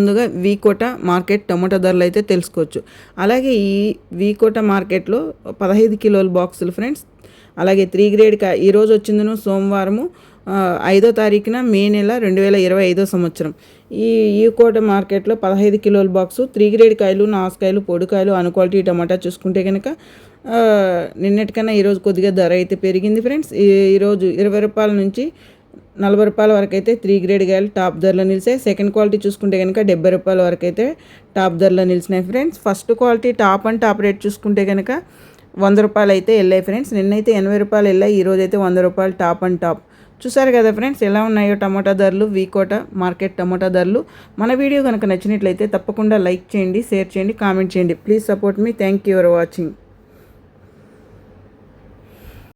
ముందుగా వీకోట మార్కెట్ టమాటా ధరలు అయితే తెలుసుకోవచ్చు. అలాగే ఈ వీకోట మార్కెట్లో పదహైదు కిలోల బాక్సులు ఫ్రెండ్స్. అలాగే త్రీ గ్రేడ్ కా ఈరోజు వచ్చిందను సోమవారము ఐదో తారీఖున మే నెల రెండు వేల ఇరవై ఐదో సంవత్సరం. ఈ ఈ కోట మార్కెట్లో పదహైదు కిలోల బాక్సు త్రీ గ్రేడ్ కాయలు నాసుకాయలు పొడికాయలు అను క్వాలిటీ టమాటా చూసుకుంటే కనుక నిన్నటికన్నా ఈరోజు కొద్దిగా ధర అయితే పెరిగింది ఫ్రెండ్స్. ఈరోజు ఇరవై రూపాయల నుంచి నలభై రూపాయల వరకు అయితే త్రీ గ్రేడ్ గాయలు టాప్ ధరలో నిలిచాయి. సెకండ్ క్వాలిటీ చూసుకుంటే కనుక డెబ్బై రూపాయల వరకు అయితే టాప్ ధరలో నిలిచినాయి friends. First quality top and top rate చూసుకుంటే కనుక వంద రూపాయలు అయితే వెళ్ళాయి ఫ్రెండ్స్. నిన్నైతే ఎనభై రూపాయలు వెళ్ళాయి ఈరోజు అయితే వంద రూపాయలు టాప్ అండ్ టాప్. చూసారు కదా ఫ్రెండ్స్ ఎలా ఉన్నాయో టమాటా ధరలు వీకోట మార్కెట్ టమాటా ధరలు. మన వీడియో కనుక నచ్చినట్లయితే తప్పకుండా లైక్ చేయండి షేర్ చేయండి కామెంట్ చేయండి. Please support me. Thank you for watching.